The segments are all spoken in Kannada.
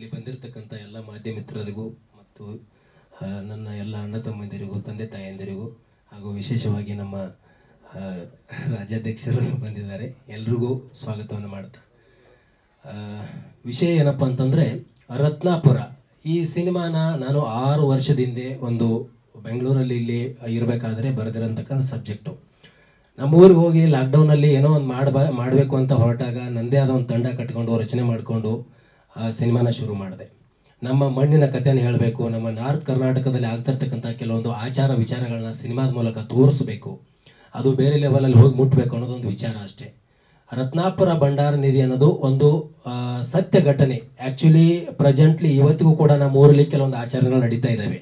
ಇಲ್ಲಿ ಬಂದಿರತಕ್ಕಂಥ ಎಲ್ಲ ಮಾಧ್ಯಮ ಮಿತ್ರರಿಗೂ ಮತ್ತು ನನ್ನ ಎಲ್ಲ ಅಣ್ಣ ತಮ್ಮಂದಿರಿಗೂ, ತಂದೆ ತಾಯಂದಿರಿಗೂ, ಹಾಗೂ ವಿಶೇಷವಾಗಿ ನಮ್ಮ ರಾಜ್ಯಾಧ್ಯಕ್ಷರು ಬಂದಿದ್ದಾರೆ. ಎಲ್ರಿಗೂ ಸ್ವಾಗತವನ್ನು ಮಾಡ್ತಾ ವಿಷಯ ಏನಪ್ಪ ಅಂತಂದರೆ, ರತ್ನಾಪುರ. ಈ ಸಿನಿಮಾನ ನಾನು ಆರು ವರ್ಷದಿಂದ ಒಂದು ಬೆಂಗಳೂರಲ್ಲಿ ಇಲ್ಲಿ ಇರಬೇಕಾದ್ರೆ ಬರೆದಿರೋಂತಕ್ಕಂಥ ಸಬ್ಜೆಕ್ಟು. ನಮ್ಮ ಊರಿಗೆ ಹೋಗಿ ಲಾಕ್ಡೌನಲ್ಲಿ ಏನೋ ಒಂದು ಮಾಡ್ಬಾ, ಮಾಡಬೇಕು ಅಂತ ಹೊರಟಾಗ ನನ್ನದೇ ಆದ ಒಂದು ತಂಡ ಕಟ್ಕೊಂಡು ರಚನೆ ಮಾಡಿಕೊಂಡು ಸಿನಿಮಾನ ಶುರು ಮಾಡಿದೆ. ನಮ್ಮ ಮಣ್ಣಿನ ಕಥೆನ ಹೇಳಬೇಕು, ನಮ್ಮ ನಾರ್ತ್ ಕರ್ನಾಟಕದಲ್ಲಿ ಆಗ್ತಿರ್ತಕ್ಕಂಥ ಕೆಲವೊಂದು ಆಚಾರ ವಿಚಾರಗಳನ್ನ ಸಿನಿಮಾದ ಮೂಲಕ ತೋರಿಸ್ಬೇಕು. ಅದು ಬೇರೆ ಲೆವೆಲಲ್ಲಿ ಹೋಗಿ ಮುಟ್ಟಬೇಕು ಅನ್ನೋದೊಂದು ವಿಚಾರ ಅಷ್ಟೇ. ರತ್ನಾಪುರ ಭಂಡಾರ ನಿಧಿ ಅನ್ನೋದು ಒಂದು ಸತ್ಯ ಘಟನೆ. ಆ್ಯಕ್ಚುಲಿ ಪ್ರೆಸೆಂಟ್ಲಿ ಇವತ್ತಿಗೂ ಕೂಡ ನಮ್ಮ ಊರಲ್ಲಿ ಕೆಲವೊಂದು ಆಚರಣೆಗಳು ನಡೀತಾ ಇದ್ದಾವೆ.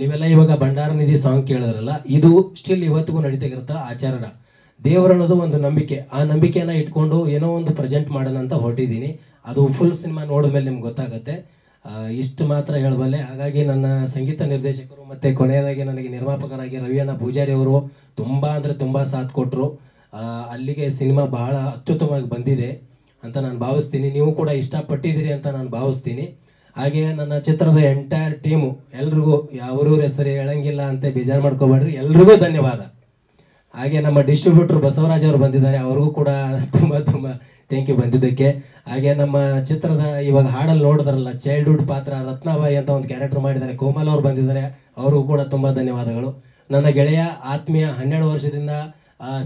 ನೀವೆಲ್ಲ ಇವಾಗ ಭಂಡಾರ ನಿಧಿ ಸಾಂಗ್ ಕೇಳಿದ್ರಲ್ಲ, ಇದು ಸ್ಟಿಲ್ ಇವತ್ತಿಗೂ ನಡೀತಾ ಇರುತ್ತೆ ಆಚರಣ. ದೇವರನ್ನೋದು ಒಂದು ನಂಬಿಕೆ. ಆ ನಂಬಿಕೆಯನ್ನು ಇಟ್ಕೊಂಡು ಏನೋ ಒಂದು ಪ್ರೆಸೆಂಟ್ ಮಾಡೋಣ ಅಂತ ಹೊರಟಿದ್ದೀನಿ. ಅದು ಫುಲ್ ಸಿನಿಮಾ ನೋಡಿದ್ಮೇಲೆ ನಿಮ್ಗೆ ಗೊತ್ತಾಗುತ್ತೆ. ಇಷ್ಟು ಮಾತ್ರ ಹೇಳಬಲ್ಲೆ. ಹಾಗಾಗಿ ನನ್ನ ಸಂಗೀತ ನಿರ್ದೇಶಕರು ಮತ್ತು ಕೊನೆಯದಾಗಿ ನನಗೆ ನಿರ್ಮಾಪಕರಾಗಿ ರವಿಯಣ್ಣ ಪೂಜಾರಿ ಅವರು ತುಂಬ ಅಂದರೆ ತುಂಬ ಸಾಥ್ ಕೊಟ್ಟರು ಅಲ್ಲಿಗೆ ಸಿನಿಮಾ ಬಹಳ ಅತ್ಯುತ್ತಮವಾಗಿ ಬಂದಿದೆ ಅಂತ ನಾನು ಭಾವಿಸ್ತೀನಿ. ನೀವು ಕೂಡ ಇಷ್ಟಪಟ್ಟಿದ್ದೀರಿ ಅಂತ ನಾನು ಭಾವಿಸ್ತೀನಿ. ಹಾಗೆ ನನ್ನ ಚಿತ್ರದ ಎಂಟೈರ್ ಟೀಮು ಎಲ್ರಿಗೂ ಯಾವ್ರವ್ರ ಹೆಸರು ಹೇಳಂಗಿಲ್ಲ ಅಂತ ಬೇಜಾರು ಮಾಡ್ಕೋಬೇಡ್ರಿ. ಎಲ್ರಿಗೂ ಧನ್ಯವಾದ. ಹಾಗೆ ನಮ್ಮ ಡಿಸ್ಟ್ರಿಬ್ಯೂಟರ್ ಬಸವರಾಜ್ ಅವರು ಬಂದಿದ್ದಾರೆ. ಅವ್ರಿಗೂ ಕೂಡ ತುಂಬ ತುಂಬ ಥ್ಯಾಂಕ್ ಯು ಬಂದಿದ್ದಕ್ಕೆ. ಹಾಗೆ ನಮ್ಮ ಚಿತ್ರದ ಇವಾಗ ಹಾಡಲ್ಲಿ ನೋಡಿದ್ರಲ್ಲ ಚೈಲ್ಡ್ಹುಡ್ ಪಾತ್ರ, ರತ್ನಬಾಯಿ ಅಂತ ಒಂದು ಕ್ಯಾರೆಕ್ಟರ್ ಮಾಡಿದ್ದಾರೆ. ಕೋಮಲ್ ಅವ್ರು ಬಂದಿದ್ದಾರೆ. ಅವ್ರಿಗೂ ಕೂಡ ತುಂಬ ಧನ್ಯವಾದಗಳು. ನನ್ನ ಗೆಳೆಯ, ಆತ್ಮೀಯ ಹನ್ನೆರಡು ವರ್ಷದಿಂದ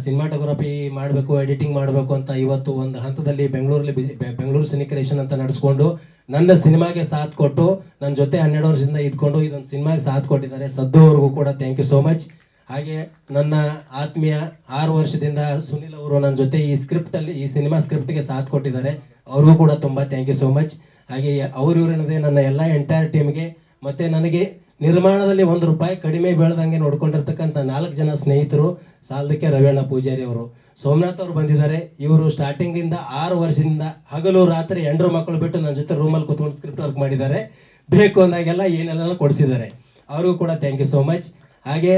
ಸಿನಿಮಾಟೋಗ್ರಫಿ ಮಾಡಬೇಕು ಎಡಿಟಿಂಗ್ ಮಾಡಬೇಕು ಅಂತ ಇವತ್ತು ಒಂದು ಹಂತದಲ್ಲಿ ಬೆಂಗಳೂರಲ್ಲಿ ಬೆಂಗಳೂರು ಸಿನಿ ಕ್ರಿಯೇಷನ್ ಅಂತ ನಡೆಸ್ಕೊಂಡು, ನನ್ನ ಸಿನಿಮಾಗೆ ಸಾಥ್ ಕೊಟ್ಟು, ನನ್ನ ಜೊತೆ ಹನ್ನೆರಡು ವರ್ಷದಿಂದ ಇದ್ಕೊಂಡು ಇದೊಂದು ಸಿನಿಮಾಗೆ ಸಾಥ್ ಕೊಟ್ಟಿದ್ದಾರೆ. ಸದ್ದು ಅವ್ರಿಗೂ ಕೂಡ ಥ್ಯಾಂಕ್ ಯು ಸೋ ಮಚ್ ಹಾಗೆ ನನ್ನ ಆತ್ಮೀಯ ಆರು ವರ್ಷದಿಂದ ಸುನಿಲ್ ಅವರು ನನ್ನ ಜೊತೆ ಈ ಸ್ಕ್ರಿಪ್ಟಲ್ಲಿ ಈ ಸಿನಿಮಾ ಸ್ಕ್ರಿಪ್ಟ್ಗೆ ಸಾಥ್ ಕೊಟ್ಟಿದ್ದಾರೆ. ಅವ್ರಿಗೂ ಕೂಡ ತುಂಬ ಥ್ಯಾಂಕ್ ಯು ಸೋ ಮಚ್ ಹಾಗೆ ಅವ್ರು ಇವ್ರೇನದೆ ನನ್ನ ಎಲ್ಲ ಎಂಟೈರ್ ಟೀಮ್ಗೆ ಮತ್ತು ನನಗೆ ನಿರ್ಮಾಣದಲ್ಲಿ ಒಂದು ರೂಪಾಯಿ ಕಡಿಮೆ ಬೀಳದಂಗೆ ನೋಡ್ಕೊಂಡಿರ್ತಕ್ಕಂಥ ನಾಲ್ಕು ಜನ ಸ್ನೇಹಿತರು ಸಾಲದಕ್ಕೆ ರವಿಯಣ್ಣ ಪೂಜಾರಿ ಅವರು. ಸೋಮನಾಥ್ ಅವರು ಬಂದಿದ್ದಾರೆ. ಇವರು ಸ್ಟಾರ್ಟಿಂಗಿಂದ ಆರು ವರ್ಷದಿಂದ ಹಗಲು ರಾತ್ರಿ ಎಂಡ್ರು ಮಕ್ಕಳು ಬಿಟ್ಟು ನನ್ನ ಜೊತೆ ರೂಮಲ್ಲಿ ಕುತ್ಕೊಂಡು ಸ್ಕ್ರಿಪ್ಟ್ ವರ್ಕ್ ಮಾಡಿದ್ದಾರೆ. ಬೇಕು ಅಂದಾಗೆಲ್ಲ ಏನೆಲ್ಲ ಕೊಡಿಸಿದ್ದಾರೆ. ಅವ್ರಿಗೂ ಕೂಡ ಥ್ಯಾಂಕ್ ಯು ಸೋ ಮಚ್ ಹಾಗೆ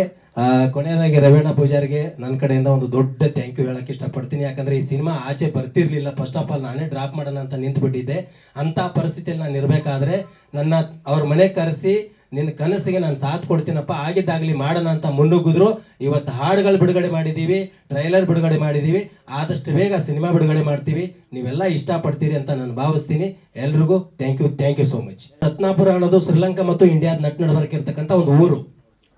ಕೊನೆಯದಾಗಿ ರವೀಣ ಪೂಜಾರಿಗೆ ನನ್ನ ಕಡೆಯಿಂದ ಒಂದು ದೊಡ್ಡ ಥ್ಯಾಂಕ್ ಯು ಹೇಳಕ್ಕೆ ಇಷ್ಟಪಡ್ತೀನಿ. ಯಾಕಂದ್ರೆ ಈ ಸಿನಿಮಾ ಆಚೆ ಬರ್ತಿರ್ಲಿಲ್ಲ. ಫಸ್ಟ್ ಆಫ್ ಆಲ್ ನಾನೇ ಡ್ರಾಪ್ ಮಾಡೋಣ ಅಂತ ನಿಂತ್ಬಿಟ್ಟಿದ್ದೆ. ಅಂತ ಪರಿಸ್ಥಿತಿಯಲ್ಲಿ ನಾನು ಇರಬೇಕಾದ್ರೆ ನನ್ನ, ಅವ್ರ ಮನೆ ಕರೆಸಿ ನಿನ್ನ ಕನಸಿಗೆ ನಾನು ಸಾಥ್ ಕೊಡ್ತೀನಪ್ಪ. ಆಗಿದ್ದಾಗಲಿ ಮಾಡೋಣ ಅಂತ ಮುನ್ನುಗ್ಗಿದ್ರು. ಇವತ್ತು ಹಾಡುಗಳು ಬಿಡುಗಡೆ ಮಾಡಿದ್ದೀವಿ ಟ್ರೈಲರ್ ಬಿಡುಗಡೆ ಮಾಡಿದ್ದೀವಿ ಆದಷ್ಟು ಬೇಗ ಸಿನಿಮಾ ಬಿಡುಗಡೆ ಮಾಡ್ತೀವಿ. ನೀವೆಲ್ಲ ಇಷ್ಟಪಡ್ತೀರಿ ಅಂತ ನಾನು ಭಾವಿಸ್ತೀನಿ. ಎಲ್ರಿಗೂ thank you thank you so much Ratnapura ಅನ್ನೋದು ಶ್ರೀಲಂಕಾ ಮತ್ತು ಇಂಡಿಯಾದ ನಟ್ ನಡಬರ್ಕ್ ಇರ್ತಕ್ಕಂಥ ಒಂದು ಊರು.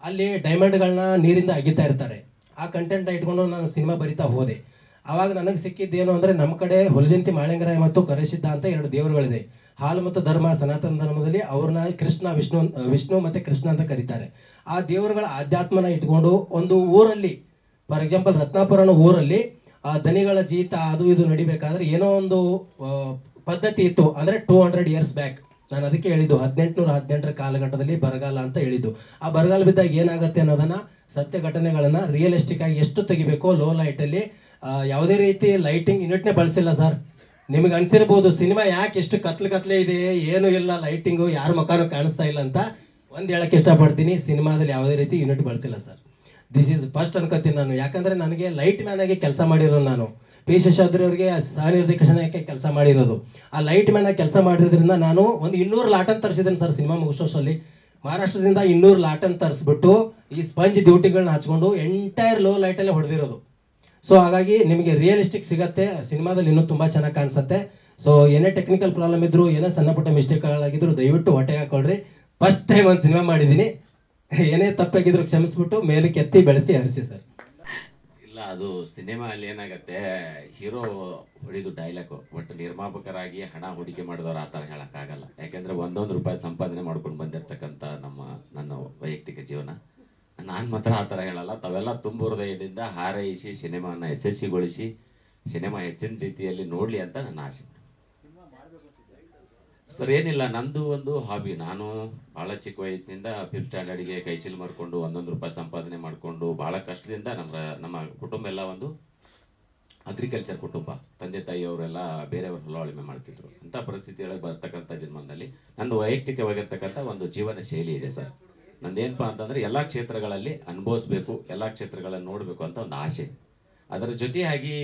ಅಲ್ಲಿ ಡೈಮಂಡ್ಗಳನ್ನ ನೀರಿಂದ ಅಗಿತಾ ಇರ್ತಾರೆ. ಆ ಕಂಟೆಂಟ್ ಇಟ್ಕೊಂಡು ನಾನು ಸಿನಿಮಾ ಬರಿತಾ ಹೋದೆ. ಆವಾಗ ನನಗೆ ಸಿಕ್ಕಿದ್ದೇನು ಅಂದರೆ ನಮ್ಮ ಕಡೆ ಹೊಲಜಂತಿ ಮಾಳಿಂಗರಾಯ ಮತ್ತು ಕರೆಸಿದ್ದ ಅಂತ ಎರಡು ದೇವರುಗಳಿದೆ. ಹಾಲು ಮತ್ತು ಧರ್ಮ, ಸನಾತನ ಧರ್ಮದಲ್ಲಿ ಅವ್ರನ್ನ ಕೃಷ್ಣ, ವಿಷ್ಣು ವಿಷ್ಣು ಮತ್ತು ಕೃಷ್ಣ ಅಂತ ಕರೀತಾರೆ. ಆ ದೇವರುಗಳ ಆಧ್ಯಾತ್ಮನ ಇಟ್ಕೊಂಡು ಒಂದು ಊರಲ್ಲಿ ಫಾರ್ ಎಕ್ಸಾಂಪಲ್ ರತ್ನಾಪುರ ಊರಲ್ಲಿ, ಆ ದನಿಗಳ ಜೀತ ಅದು ಇದು ನಡಿಬೇಕಾದ್ರೆ ಏನೋ ಒಂದು ಪದ್ಧತಿ ಇತ್ತು ಅಂದರೆ ಟೂ ಹಂಡ್ರೆಡ್ ಇಯರ್ಸ್ ಬ್ಯಾಕ್ ನಾನು ಅದಕ್ಕೆ ಹೇಳಿದ್ದು, ಹದಿನೆಂಟುನೂರ ಹದಿನೆಂಟರ ಕಾಲಘಟ್ಟದಲ್ಲಿ ಬರಗಾಲ ಅಂತ ಹೇಳಿದ್ದು. ಆ ಬರಗಾಲ ಬಿದ್ದಾಗ ಏನಾಗುತ್ತೆ ಅನ್ನೋದನ್ನ ಸತ್ಯ ಘಟನೆಗಳನ್ನು ರಿಯಲಿಸ್ಟಿಕ್ ಆಗಿ ಎಷ್ಟು ತೆಗಿಬೇಕೋ ಲೋ ಲೈಟಲ್ಲಿ ಯಾವುದೇ ರೀತಿ ಲೈಟಿಂಗ್ ಯೂನಿಟ್ನೇ ಬಳಸಿಲ್ಲ ಸರ್ ನಿಮಗೆ ಅನ್ಸಿರ್ಬೋದು, ಸಿನಿಮಾ ಯಾಕೆ ಎಷ್ಟು ಕತ್ಲು ಕತ್ಲೆ ಇದೆ, ಏನು ಇಲ್ಲ ಲೈಟಿಂಗು ಯಾರ ಮುಖಾನು ಕಾಣಿಸ್ತಾ ಇಲ್ಲ ಅಂತ ಒಂದು ಹೇಳಕ್ಕೆ ಇಷ್ಟಪಡ್ತೀನಿ. ಸಿನಿಮಾದಲ್ಲಿ ಯಾವುದೇ ರೀತಿ ಯೂನಿಟ್ ಬಳಸಿಲ್ಲ ಸರ್ ದಿಸ್ ಈಸ್ ಫಸ್ಟ್ ಅನ್ಕೋತೀನಿ ನಾನು. ಯಾಕಂದರೆ ನನಗೆ ಲೈಟ್ ಮ್ಯಾನ್ ಆಗಿ ಕೆಲಸ ಮಾಡಿರೋ ನಾನು. ಪಿ ಶೇಷಾದ್ರಿ ಅವರಿಗೆ ಸಹನಿರ್ದೇಶನಕ್ಕೆ ಕೆಲಸ ಮಾಡಿರೋದು. ಆ ಲೈಟ್ ಮ್ಯಾನ್ ಕೆಲಸ ಮಾಡಿರೋದ್ರಿಂದ ನಾನು ಒಂದು ಇನ್ನೂರು ಲಾಟನ್ ತರಿಸಿದ್ದೇನೆ ಸರ್ ಸಿನಿಮಾ ಮುಗಿಸೋಷ್ಟರಲ್ಲಿ ಮಹಾರಾಷ್ಟ್ರದಿಂದ ಇನ್ನೂರು ಲಾಟನ್ ತರಿಸ್ಬಿಟ್ಟು ಈ ಸ್ಪಂಜ್ ಡ್ಯೂಟಿಗಳನ್ನ ಹಚ್ಕೊಂಡು ಎಂಟೈರ್ ಲೋ ಲೈಟಲ್ಲೇ ಹೊಡೆದಿರೋದು. ಸೊ ಹಾಗಾಗಿ ನಿಮಗೆ ರಿಯಲಿಸ್ಟಿಕ್ ಸಿಗತ್ತೆ, ಸಿನಿಮಾದಲ್ಲಿ ಇನ್ನೂ ತುಂಬ ಚೆನ್ನಾಗಿ ಕಾಣಿಸುತ್ತೆ. ಸೊ ಏನೇ ಟೆಕ್ನಿಕಲ್ ಪ್ರಾಬ್ಲಮ್ ಇದ್ರು, ಏನೇ ಸಣ್ಣ ಪುಟ್ಟ ಮಿಸ್ಟೇಕ್ಗಳಾಗಿದ್ರು ದಯವಿಟ್ಟು ಹೊಟ್ಟೆಗೆ ಹಾಕೊಳ್ರಿ. ಫಸ್ಟ್ ಟೈಮ್ ಒಂದು ಸಿನಿಮಾ ಮಾಡಿದ್ದೀನಿ. ಏನೇ ತಪ್ಪಾಗಿದ್ರು ಕ್ಷಮಿಸ್ಬಿಟ್ಟು ಮೇಲಕ್ಕೆ ಎತ್ತಿ ಬೆಳೆಸಿ ಹರಿಸಿ ಸರ್. ಅದು ಸಿನಿಮಾ ಅಲ್ಲಿ ಏನಾಗತ್ತೆ, ಹೀರೋ ಹೊಡಿದು ಡೈಲಾಗು ಬಟ್ ನಿರ್ಮಾಪಕರಾಗಿ ಹಣ ಹೂಡಿಕೆ ಮಾಡಿದವರು ಆ ಥರ ಹೇಳೋಕ್ಕಾಗಲ್ಲ. ಯಾಕೆಂದ್ರೆ ಒಂದೊಂದು ರೂಪಾಯಿ ಸಂಪಾದನೆ ಮಾಡ್ಕೊಂಡು ಬಂದಿರತಕ್ಕಂಥ ನಮ್ಮ, ನನ್ನ ವೈಯಕ್ತಿಕ ಜೀವನ. ನಾನು ಮಾತ್ರ ಆ ಥರ ಹೇಳಲ್ಲ. ತಾವೆಲ್ಲ ತುಂಬ ಹೃದಯದಿಂದ ಹಾರೈಸಿ, ಸಿನಿಮಾನ ಯಶಸ್ವಿಗೊಳಿಸಿ, ಸಿನಿಮಾ ಹೆಚ್ಚಿನ ರೀತಿಯಲ್ಲಿ ನೋಡಲಿ ಅಂತ ನನ್ನ ಆಸೆ. ಸರ್, ಏನಿಲ್ಲ, ನಂದು ಒಂದು ಹಾಬಿ ನಾನು ಭಾಳ ಚಿಕ್ಕ ವಯಸ್ಸಿನಿಂದ ಫಿಫ್ತ್ ಸ್ಟ್ಯಾಂಡರ್ಡ್ಗೆ ಕೈ ಚೀಲ ಮಾಡ್ಕೊಂಡು ಒಂದೊಂದು ರೂಪಾಯಿ ಸಂಪಾದನೆ ಮಾಡಿಕೊಂಡು ಬಹಳ ಕಷ್ಟದಿಂದ ನಮ್ಮ ನಮ್ಮ ಕುಟುಂಬ ಎಲ್ಲ ಒಂದು ಅಗ್ರಿಕಲ್ಚರ್ ಕುಟುಂಬ. ತಂದೆ ತಾಯಿ ಅವರೆಲ್ಲ ಬೇರೆಯವ್ರ ಹೊಲ ಉಳುಮೆ ಮಾಡ್ತಿದ್ರು. ಅಂತ ಪರಿಸ್ಥಿತಿಯೊಳಗೆ ಬರ್ತಕ್ಕಂಥ ಜನ್ಮದಲ್ಲಿ ನಂದು ವೈಯಕ್ತಿಕವಾಗಿರ್ತಕ್ಕಂಥ ಒಂದು ಜೀವನ ಶೈಲಿ ಇದೆ ಸರ್. ನಂದೇನಪ್ಪ ಅಂತಂದ್ರೆ ಎಲ್ಲ ಕ್ಷೇತ್ರಗಳಲ್ಲಿ ಅನುಭವಿಸ್ಬೇಕು, ಎಲ್ಲ ಕ್ಷೇತ್ರಗಳನ್ನು ನೋಡಬೇಕು ಅಂತ ಒಂದು ಆಸೆ. ಅದರ ಜೊತೆಯಾಗಿ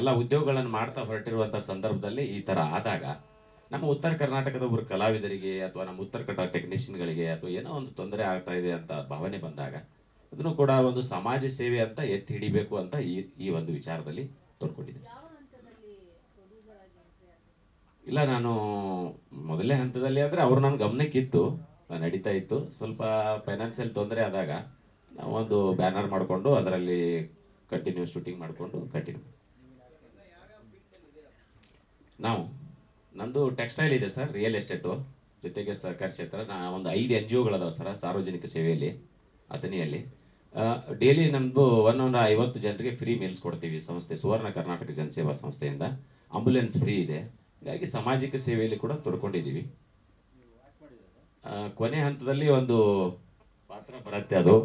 ಎಲ್ಲ ಉದ್ಯೋಗಗಳನ್ನು ಮಾಡ್ತಾ ಹೊರಟಿರುವಂಥ ಸಂದರ್ಭದಲ್ಲಿ ಈ ಥರ ಆದಾಗ ನಮ್ಮ ಉತ್ತರ ಕರ್ನಾಟಕದ ಒಬ್ಬರು ಕಲಾವಿದರಿಗೆ ಅಥವಾ ನಮ್ಮ ಉತ್ತರ ಕನ್ನಡ ಟೆಕ್ನಿಷಿಯನ್ಗಳಿಗೆ ಅಥವಾ ಏನೋ ಒಂದು ತೊಂದರೆ ಆಗ್ತಾ ಇದೆ ಅಂತ ಭಾವನೆ ಬಂದಾಗ ಅದನ್ನು ಕೂಡ ಒಂದು ಸಮಾಜ ಸೇವೆ ಅಂತ ಎತ್ತಿ ಹಿಡಿಬೇಕು ಅಂತ ಈ ಈ ಒಂದು ವಿಚಾರದಲ್ಲಿ ತೊಡ್ಕೊಂಡಿದ್ದೀನಿ. ಇಲ್ಲ, ನಾನು ಮೊದಲನೇ ಹಂತದಲ್ಲಿ ಆದರೆ ಅವರು ನನ್ನ ಗಮನಕ್ಕಿತ್ತು ನಡೀತಾ ಇತ್ತು ಸ್ವಲ್ಪ ಫೈನಾನ್ಸಿಯಲ್ ತೊಂದರೆ ಆದಾಗ ನಾವೊಂದು ಬ್ಯಾನರ್ ಮಾಡಿಕೊಂಡು ಅದರಲ್ಲಿ ಕಂಟಿನ್ಯೂ ಶೂಟಿಂಗ್ ಮಾಡಿಕೊಂಡು ಕಂಟಿನ್ಯೂ ನಾವು ನಂದು ಟೆಕ್ಸ್ಟೈಲ್ ಇದೆ ಸರ್ ರಿಯಲ್ ಎಸ್ಟೇಟು ಜೊತೆಗೆ ಸಹಕಾರ ಕ್ಷೇತ್ರ, ನಾ ಒಂದು ಐದು ಎನ್ ಜಿ ಒಗಳದಾವ ಸರ್ ಸಾರ್ವಜನಿಕ ಸೇವೆಯಲ್ಲಿ, ಅಥಣಿಯಲ್ಲಿ. ಡೈಲಿ ನಮ್ಮದು ಒನ್ ಒನ್ ಐವತ್ತು ಜನರಿಗೆ ಫ್ರೀ ಮೀಲ್ಸ್ ಕೊಡ್ತೀವಿ ಸಂಸ್ಥೆ, ಸುವರ್ಣ ಕರ್ನಾಟಕ ಜನಸೇವಾ ಸಂಸ್ಥೆಯಿಂದ. ಆಂಬುಲೆನ್ಸ್ ಫ್ರೀ ಇದೆ. ಹೀಗಾಗಿ ಸಾಮಾಜಿಕ ಸೇವೆಯಲ್ಲಿ ಕೂಡ ತೊಡ್ಕೊಂಡಿದ್ದೀವಿ. ಕೊನೆ ಹಂತದಲ್ಲಿ ಒಂದು ಪಾತ್ರ ಬರುತ್ತೆ ಅದು.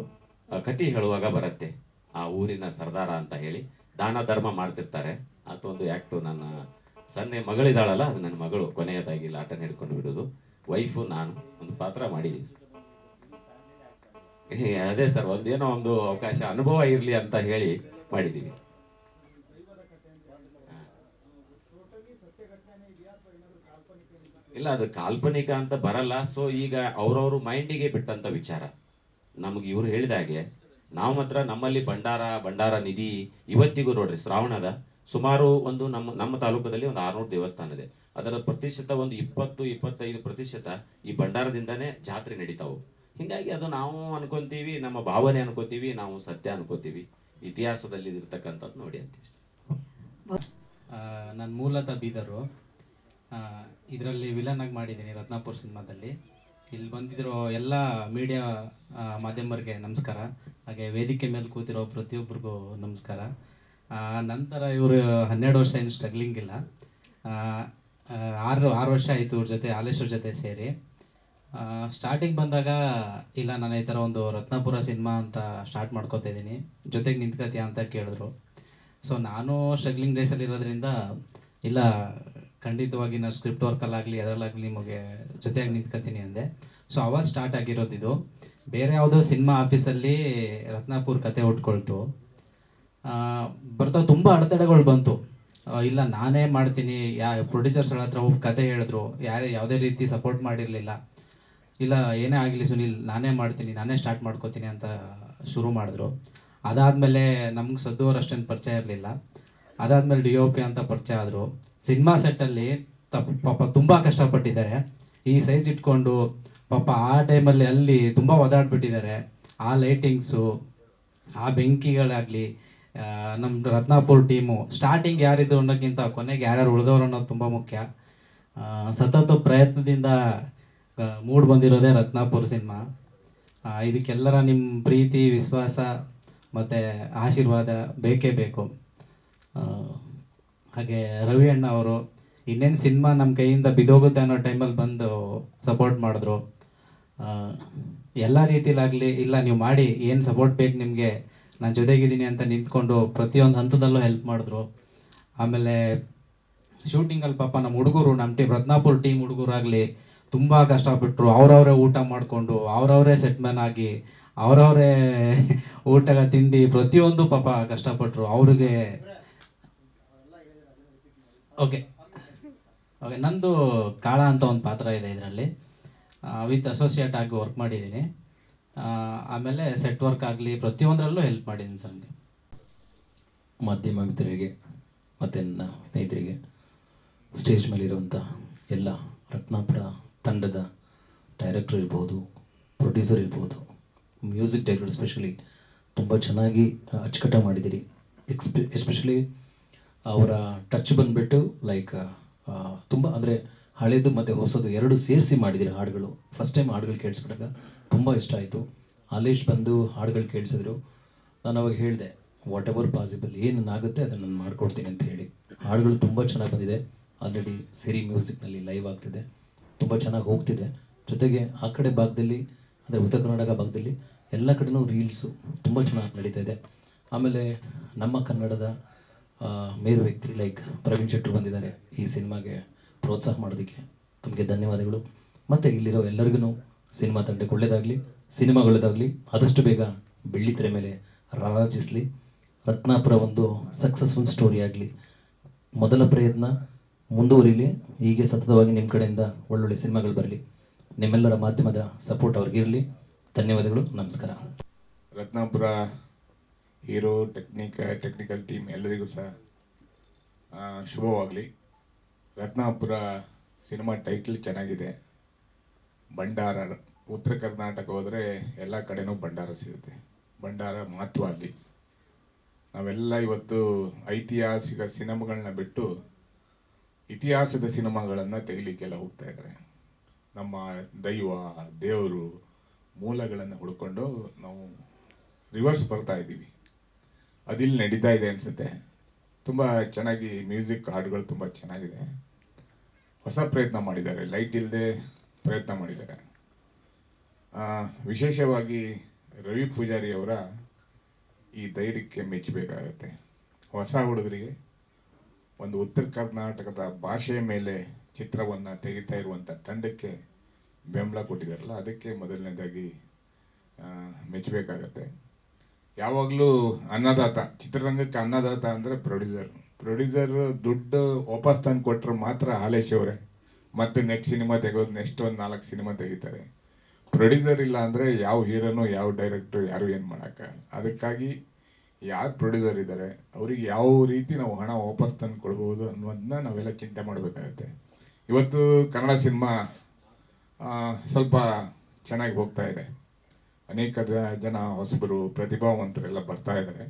ಕತಿ ಹೇಳುವಾಗ ಬರುತ್ತೆ. ಆ ಊರಿನ ಸರ್ದಾರ ಅಂತ ಹೇಳಿ, ದಾನ ಧರ್ಮ ಮಾಡ್ತಿರ್ತಾರೆ. ಒಂದು ಆ್ಯಕ್ಟು ನನ್ನ ಸಣ್ಣ ಮಗಳಿದ್ದಾಳಲ್ಲ ಅದು ನನ್ನ ಮಗಳು ಕೊನೆಯದಾಗಿ ಲಾಟ ಹಿಡ್ಕೊಂಡು ಬಿಡೋದು. ವೈಫು ನಾನು ಒಂದು ಪಾತ್ರ ಮಾಡಿದ್ದೀವಿ ಏ, ಅದೇ ಸರ್ ಒಂದೇನೋ ಒಂದು ಅವಕಾಶ ಅನುಭವ ಇರಲಿ ಅಂತ ಹೇಳಿ ಮಾಡಿದ್ದೀವಿ ಇಲ್ಲ ಅದು ಕಾಲ್ಪನಿಕ ಅಂತ ಬರಲ್ಲ. ಸೊ ಈಗ ಅವ್ರವ್ರ ಮೈಂಡಿಗೆ ಬಿಟ್ಟಂತ ವಿಚಾರ. ನಮ್ಗೆ ಇವ್ರು ಹೇಳಿದ ಹಾಗೆ ನಾವು ಮಾತ್ರ ನಮ್ಮಲ್ಲಿ ಭಂಡಾರ ಭಂಡಾರ ನಿಧಿ ಇವತ್ತಿಗೂ ನೋಡ್ರಿ ಶ್ರಾವಣದ ಸುಮಾರು ಒಂದು ನಮ್ಮ ನಮ್ಮ ತಾಲೂಕದಲ್ಲಿ ಒಂದು ಆರ್ನೂರು ದೇವಸ್ಥಾನ ಇದೆ. ಅದರ ಪ್ರತಿಶತ ಒಂದು ಇಪ್ಪತ್ತು, ಇಪ್ಪತ್ತೈದು ಪ್ರತಿಶತ ಈ ಭಂಡಾರದಿಂದನೇ ಜಾತ್ರೆ ನಡೀತಾವು. ಹಿಂಗಾಗಿ ಅದು ನಾವು ಅನ್ಕೊಂತೀವಿ, ನಮ್ಮ ಭಾವನೆ ಅನ್ಕೋತೀವಿ, ನಾವು ಸತ್ಯ ಅನ್ಕೋತೀವಿ. ಇತಿಹಾಸದಲ್ಲಿ ಇರ್ತಕ್ಕಂಥದ್ದು ನೋಡಿ ಅಂತ ನನ್ನ ನಾನು ಮೂಲತಃ ಬೀದರು. ಇದರಲ್ಲಿ ವಿಲನ್ ಆಗಿ ಮಾಡಿದ್ದೀನಿ ರತ್ನಾಪುರ ಸಿನಿಮಾದಲ್ಲಿ. ಇಲ್ಲಿ ಬಂದಿರೋ ಎಲ್ಲ ಮೀಡಿಯಾ ಮಾಧ್ಯಮರಿಗೆ ನಮಸ್ಕಾರ. ಹಾಗೆ ವೇದಿಕೆ ಮೇಲೆ ಕೂತಿರೋ ಪ್ರತಿಯೊಬ್ಬರಿಗೂ ನಮಸ್ಕಾರ. ನಂತರ ಇವರು ಹನ್ನೆರಡು ವರ್ಷ ಏನು ಸ್ಟ್ರಗ್ಲಿಂಗ್ ಇಲ್ಲ. ಆರು ಆರು ವರ್ಷ ಆಯಿತು ಇವ್ರ ಜೊತೆ, ಹಾಲೇಶ್ವರ್ ಜೊತೆ ಸೇರಿ. ಸ್ಟಾರ್ಟಿಂಗ್ ಬಂದಾಗ, ಇಲ್ಲ, ನಾನು ಈ ಥರ ಒಂದು ರತ್ನಾಪುರ ಸಿನಿಮಾ ಅಂತ ಸ್ಟಾರ್ಟ್ ಮಾಡ್ಕೋತಿದ್ದೀನಿ ಜೊತೆಗೆ ನಿಂತ್ಕತ್ಯಾ ಅಂತ ಕೇಳಿದ್ರು. ಸೊ ನಾನು ಸ್ಟ್ರಗ್ಲಿಂಗ್ ಡೇಸಲ್ಲಿ ಇರೋದ್ರಿಂದ, ಇಲ್ಲ, ಖಂಡಿತವಾಗಿ ನಾನು ಸ್ಕ್ರಿಪ್ಟ್ ವರ್ಕಲ್ಲಾಗಲಿ ಅದರಲ್ಲಾಗಲಿ ನಿಮಗೆ ಜೊತೆಯಾಗಿ ನಿಂತ್ಕೊತೀನಿ ಅಂದೆ. ಸೊ ಅವಾಗ ಸ್ಟಾರ್ಟ್ ಆಗಿರೋದಿದು ಬೇರೆ ಯಾವುದೋ ಸಿನಿಮಾ ಆಫೀಸಲ್ಲಿ ರತ್ನಾಪುರ್ ಕತೆ ಉಟ್ಕೊಳ್ತು. ಬರ್ತಾ ತುಂಬ ಅಡೆತಡೆಗಳು ಬಂತು. ಇಲ್ಲ, ನಾನೇ ಮಾಡ್ತೀನಿ. ಯಾ ಪ್ರೊಡ್ಯೂಸರ್ಸ್ಗಳ ಹತ್ರ ಹೋಗಿ ಕತೆ ಹೇಳಿದ್ರು. ಯಾರೇ, ಯಾವುದೇ ರೀತಿ ಸಪೋರ್ಟ್ ಮಾಡಿರಲಿಲ್ಲ. ಇಲ್ಲ, ಏನೇ ಆಗಲಿ ಸುನಿಲ್, ನಾನೇ ಮಾಡ್ತೀನಿ, ನಾನೇ ಸ್ಟಾರ್ಟ್ ಮಾಡ್ಕೋತೀನಿ ಅಂತ ಶುರು ಮಾಡಿದ್ರು. ಅದಾದಮೇಲೆ ನಮ್ಗೆ ಸದ್ದು ಅಷ್ಟೇನು ಪರಿಚಯ ಇರಲಿಲ್ಲ. ಅದಾದಮೇಲೆ ಡಿ ಒ ಪಿ ಅಂತ ಪರಿಚಯ ಆದರು. ಸಿನಿಮಾ ಸೆಟ್ಟಲ್ಲಿ ತಪ್ಪ ಪಾಪ ತುಂಬ ಕಷ್ಟಪಟ್ಟಿದ್ದಾರೆ. ಈ ಸೈಜ್ ಇಟ್ಕೊಂಡು ಪಾಪ ಆ ಟೈಮಲ್ಲಿ ಅಲ್ಲಿ ತುಂಬ ಒದಾಡ್ಬಿಟ್ಟಿದ್ದಾರೆ. ಆ ಲೈಟಿಂಗ್ಸು ಆ ಬೆಂಕಿಗಳಾಗಲಿ ನಮ್ಮ ರತ್ನಾಪುರ್ ಟೀಮು. ಸ್ಟಾರ್ಟಿಂಗ್ ಯಾರಿದ್ರು ಅನ್ನೋಕ್ಕಿಂತ ಕೊನೆಗೆ ಯಾರ್ಯಾರು ಉಳಿದವ್ರು ಅನ್ನೋದು ತುಂಬ ಮುಖ್ಯ. ಸತತ ಪ್ರಯತ್ನದಿಂದ ಮೂಡ್ ಬಂದಿರೋದೇ ರತ್ನಾಪುರ್ ಸಿನಿಮಾ. ಇದಕ್ಕೆಲ್ಲರ ನಿಮ್ಮ ಪ್ರೀತಿ, ವಿಶ್ವಾಸ ಮತ್ತು ಆಶೀರ್ವಾದ ಬೇಕೇ ಬೇಕು. ಹಾಗೆ ರವಿ ಅಣ್ಣ ಅವರು ಇನ್ನೇನು ಸಿನಿಮಾ ನಮ್ಮ ಕೈಯಿಂದ ಬಿದೋಗುತ್ತೆ ಅನ್ನೋ ಟೈಮಲ್ಲಿ ಬಂದು ಸಪೋರ್ಟ್ ಮಾಡಿದ್ರು. ಎಲ್ಲ ರೀತಿಲಾಗಲಿ ಇಲ್ಲ, ನೀವು ಮಾಡಿ, ಏನು ಸಪೋರ್ಟ್ ಬೇಕು ನಿಮಗೆ? ನಾನು ಜೊತೆಗಿದ್ದೀನಿ ಅಂತ ನಿಂತ್ಕೊಂಡು ಪ್ರತಿಯೊಂದು ಹಂತದಲ್ಲೂ ಹೆಲ್ಪ್ ಮಾಡಿದ್ರು. ಆಮೇಲೆ ಶೂಟಿಂಗಲ್ಲಿ ಪಾಪ ನಮ್ಮ ಹುಡುಗರು ನಮ್ಮ ಟೀಮ್ ರತ್ನಾಪುರ್ ಟೀಮ್ ಹುಡುಗರಾಗಲಿ ತುಂಬ ಕಷ್ಟಪಟ್ಟರು ಅವ್ರವರೇ ಊಟ ಮಾಡಿಕೊಂಡು, ಅವ್ರವರೇ ಸೆಟ್ಮ್ಯಾನ್ ಆಗಿ, ಅವ್ರವರೇ ಊಟ ತಿಂಡಿ ಪ್ರತಿಯೊಂದು ಪಾಪ ಕಷ್ಟಪಟ್ಟರು ಅವ್ರಿಗೆ ಓಕೆ ಓಕೆ ನಂದು ಕಾಳ ಅಂತ ಒಂದು ಪಾತ್ರ ಇದೆ ಇದರಲ್ಲಿ. ವಿತ್ ಅಸೋಸಿಯೇಟ್ ಆಗಿ ವರ್ಕ್ ಮಾಡಿದ್ದೀನಿ. ಆಮೇಲೆ ಸೆಟ್ ವರ್ಕ್ ಆಗಲಿ ಪ್ರತಿಯೊಂದರಲ್ಲೂ ಹೆಲ್ಪ್ ಮಾಡಿದ್ದೀನಿ ಸರ್ ನನಗೆ ಮಾಧ್ಯಮ ಮಿತ್ರರಿಗೆ ಮತ್ತು ನನ್ನ ಸ್ನೇಹಿತರಿಗೆ ಸ್ಟೇಜ್ ಮೇಲಿರುವಂಥ ಎಲ್ಲ ರತ್ನಾಪುರ ತಂಡದ ಡೈರೆಕ್ಟರ್ ಇರ್ಬೋದು ಪ್ರೊಡ್ಯೂಸರ್ ಇರ್ಬೋದು ಮ್ಯೂಸಿಕ್ ಡೈರೆಕ್ಟರ್ ಸ್ಪೆಷಲಿ ತುಂಬ ಚೆನ್ನಾಗಿ ಅಚ್ಚುಕಟ್ಟ ಮಾಡಿದ್ದೀರಿ. ಎಕ್ಸ್ಪೆ ಎಸ್ಪೆಷಲಿ ಅವರ ಟಚ್ ಬಂದುಬಿಟ್ಟು ಲೈಕ್ ತುಂಬ ಅಂದರೆ ಹಳೇದು ಮತ್ತು ಹೊಸದು ಎರಡು ಸೇರಿಸಿ ಮಾಡಿದ್ದೀರಿ ಹಾಡುಗಳು. ಫಸ್ಟ್ ಟೈಮ್ ಹಾಡುಗಳು ಕೇಳಿಸ್ಬಿಟ್ಟಾಗ ತುಂಬ ಇಷ್ಟ ಆಯಿತು. ಅಲೇಶ್ ಬಂದು ಹಾಡುಗಳು ಕೇಳಿಸಿದ್ರು. ನಾನು ಅವಾಗ ಹೇಳಿದೆ ವಾಟ್ ಎವರ್ ಪಾಸಿಬಲ್ ಏನಾಗುತ್ತೆ ಅದನ್ನು ನಾನು ಮಾಡ್ಕೊಡ್ತೀನಿ ಅಂತ ಹೇಳಿ. ಹಾಡುಗಳು ತುಂಬ ಚೆನ್ನಾಗಿ ಬಂದಿದೆ. ಆಲ್ರೆಡಿ ಸಿರಿ ಮ್ಯೂಸಿಕ್ನಲ್ಲಿ ಲೈವ್ ಆಗ್ತಿದೆ. ತುಂಬ ಚೆನ್ನಾಗಿ ಹೋಗ್ತಿದೆ. ಜೊತೆಗೆ ಆ ಕಡೆ ಭಾಗದಲ್ಲಿ, ಅಂದರೆ ಉತ್ತರ ಕರ್ನಾಟಕ ಭಾಗದಲ್ಲಿ ಎಲ್ಲ ಕಡೆನೂ ರೀಲ್ಸು ತುಂಬ ಚೆನ್ನಾಗಿ ನಡೀತಾ ಇದೆ. ಆಮೇಲೆ ನಮ್ಮ ಕನ್ನಡದ ಮೇರು ವ್ಯಕ್ತಿ ಲೈಕ್ ಪ್ರವೀಣ್ ಶೆಟ್ಟರು ಬಂದಿದ್ದಾರೆ ಈ ಸಿನಿಮಾಗೆ. ಪ್ರೋತ್ಸಾಹ ಮಾಡೋದಕ್ಕೆ ತಮಗೆ ಧನ್ಯವಾದಗಳು. ಮತ್ತು ಇಲ್ಲಿರೋ ಎಲ್ಲರಿಗೂ ಸಿನಿಮಾ ತಂಡಕ್ಕೆ ಒಳ್ಳೆಯದಾಗಲಿ ಸಿನಿಮಾಗಳದಾಗಲಿ ಆದಷ್ಟು ಬೇಗ ಬೆಳ್ಳಿ ತೆರೆ ಮೇಲೆ ರಾರಾಜಿಸಲಿ. ರತ್ನಾಪುರ ಒಂದು ಸಕ್ಸಸ್ಫುಲ್ ಸ್ಟೋರಿ ಆಗಲಿ. ಮೊದಲ ಪ್ರಯತ್ನ ಮುಂದುವರಿಲಿ, ಹೀಗೆ ಸತತವಾಗಿ ನಿಮ್ಮ ಕಡೆಯಿಂದ ಒಳ್ಳೊಳ್ಳೆ ಸಿನಿಮಾಗಳು ಬರಲಿ. ನಿಮ್ಮೆಲ್ಲರ ಮಾಧ್ಯಮದ ಸಪೋರ್ಟ್ ಅವ್ರಿಗಿರಲಿ. ಧನ್ಯವಾದಗಳು, ನಮಸ್ಕಾರ. ರತ್ನಾಪುರ ಹೀರೋ ಟೆಕ್ನಿಕ ಟೆಕ್ನಿಕಲ್ ಟೀಮ್ ಎಲ್ಲರಿಗೂ ಸಹ ಶುಭವಾಗಲಿ. ರತ್ನಾಪುರ ಸಿನಿಮಾ ಟೈಟಲ್ ಚೆನ್ನಾಗಿದೆ. ಭಂಡಾರ, ಉತ್ತರ ಕರ್ನಾಟಕ ಹೋದರೆ ಎಲ್ಲ ಕಡೆನೂ ಭಂಡಾರ ಸಿಗುತ್ತೆ. ಭಂಡಾರ ಮಹತ್ವ ಅಲ್ಲಿ. ನಾವೆಲ್ಲ ಇವತ್ತು ಐತಿಹಾಸಿಕ ಸಿನಿಮಾಗಳನ್ನ ಬಿಟ್ಟು ಇತಿಹಾಸದ ಸಿನಿಮಾಗಳನ್ನು ತೆಗಿಲಿಕ್ಕೆಲ್ಲ ಹೋಗ್ತಾ ಇದ್ದಾರೆ. ನಮ್ಮ ದೈವ, ದೇವರು ಮೂಲಗಳನ್ನು ಹುಡ್ಕೊಂಡು ನಾವು ರಿವರ್ಸ್ ಬರ್ತಾ ಇದ್ದೀವಿ. ಅದಿಲ್ಲಿ ನಡೀತಾ ಇದೆ ಅನಿಸುತ್ತೆ. ತುಂಬ ಚೆನ್ನಾಗಿ ಮ್ಯೂಸಿಕ್ ಹಾಡುಗಳು ತುಂಬ ಚೆನ್ನಾಗಿದೆ. ಹೊಸ ಪ್ರಯತ್ನ ಮಾಡಿದ್ದಾರೆ ಲೈಟ್ ಇಲ್ಲದೆ ಪ್ರಯತ್ನ ಮಾಡಿದ್ದಾರೆ. ವಿಶೇಷವಾಗಿ ರವಿ ಪೂಜಾರಿ ಅವರ ಈ ಧೈರ್ಯಕ್ಕೆ ಮೆಚ್ಚಬೇಕಾಗತ್ತೆ. ಹೊಸ ಹುಡುಗರಿಗೆ ಒಂದು ಉತ್ತರ ಕರ್ನಾಟಕದ ಭಾಷೆಯ ಮೇಲೆ ಚಿತ್ರವನ್ನು ತೆಗಿತಾ ಇರುವಂಥ ತಂಡಕ್ಕೆ ಬೆಂಬಲ ಕೊಟ್ಟಿದ್ದಾರಲ್ಲ, ಅದಕ್ಕೆ ಮೊದಲನೇದಾಗಿ ಮೆಚ್ಚಬೇಕಾಗತ್ತೆ. ಯಾವಾಗಲೂ ಅನ್ನದಾತ, ಚಿತ್ರರಂಗಕ್ಕೆ ಅನ್ನದಾತ ಅಂದರೆ ಪ್ರೊಡ್ಯೂಸರ್ ಪ್ರೊಡ್ಯೂಸರ್ ದುಡ್ಡು ವಾಪಸ್ ತಂದು ಕೊಟ್ಟರೆ ಮಾತ್ರ ಹಾಲೇಶ್ ಅವರೇ. ಮತ್ತೆ ನೆಕ್ಸ್ಟ್ ಸಿನಿಮಾ ತೆಗೋದು ನೆಕ್ಸ್ಟ್ ಒಂದು ನಾಲ್ಕು ಸಿನಿಮಾ ತೆಗಿತಾರೆ. ಪ್ರೊಡ್ಯೂಸರ್ ಇಲ್ಲ ಅಂದರೆ ಯಾವ ಹೀರೋನು, ಯಾವ ಡೈರೆಕ್ಟ್ರು ಯಾರು ಏನು ಮಾಡೋಕ್ಕಾಗಲ್ಲ ಅದಕ್ಕಾಗಿ ಯಾರು ಪ್ರೊಡ್ಯೂಸರ್ ಇದ್ದಾರೆ ಅವ್ರಿಗೆ ಯಾವ ರೀತಿ ನಾವು ಹಣ ವಾಪಸ್ ತಂದು ಕೊಡ್ಬೋದು ಅನ್ನೋದನ್ನ ನಾವೆಲ್ಲ ಚಿಂತೆ ಮಾಡಬೇಕಾಗುತ್ತೆ. ಇವತ್ತು ಕನ್ನಡ ಸಿನಿಮಾ ಸ್ವಲ್ಪ ಚೆನ್ನಾಗಿ ಹೋಗ್ತಾ ಇದೆ. ಅನೇಕ ಜನ ಹೊಸಬರು, ಪ್ರತಿಭಾವಂತರೆಲ್ಲ ಬರ್ತಾ ಇದ್ದಾರೆ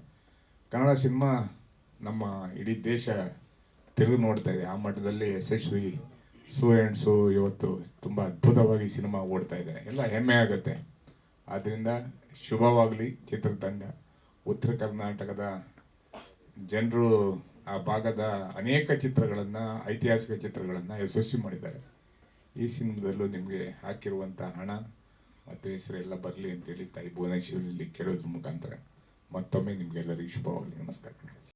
ಕನ್ನಡ ಸಿನಿಮಾ ನಮ್ಮ ಇಡೀ ದೇಶ ತಿರುಗಿ ನೋಡ್ತಾ ಇದೆ. ಆ ಮಟ್ಟದಲ್ಲಿ ಯಶಸ್ವಿ ಸು ಆ್ಯಂಡ್ ಸು ಇವತ್ತು ತುಂಬ ಅದ್ಭುತವಾಗಿ ಸಿನಿಮಾ ಓಡ್ತಾ ಇದೆ. ಎಲ್ಲ ಹೆಮ್ಮೆ ಆಗುತ್ತೆ. ಆದ್ದರಿಂದ ಶುಭವಾಗಲಿ ಚಿತ್ರತಂಡ. ಉತ್ತರ ಕರ್ನಾಟಕದ ಜನರು ಆ ಭಾಗದ ಅನೇಕ ಚಿತ್ರಗಳನ್ನು, ಐತಿಹಾಸಿಕ ಚಿತ್ರಗಳನ್ನು ಯಶಸ್ವಿ ಮಾಡಿದ್ದಾರೆ. ಈ ಸಿನಿಮಾದಲ್ಲೂ ನಿಮಗೆ ಹಾಕಿರುವಂಥ ಹಣ ಮತ್ತು ಹೆಸರೆಲ್ಲ ಬರಲಿ ಅಂತೇಳಿ ತಾಯಿ ಭುವನೇಶ್ವರಿಯಲ್ಲಿ ಕೇಳೋದ್ರ ಮುಖಾಂತರ ಮತ್ತೊಮ್ಮೆ ನಿಮಗೆಲ್ಲರಿಗೂ ಶುಭವಾಗಲಿ. ನಮಸ್ಕಾರ.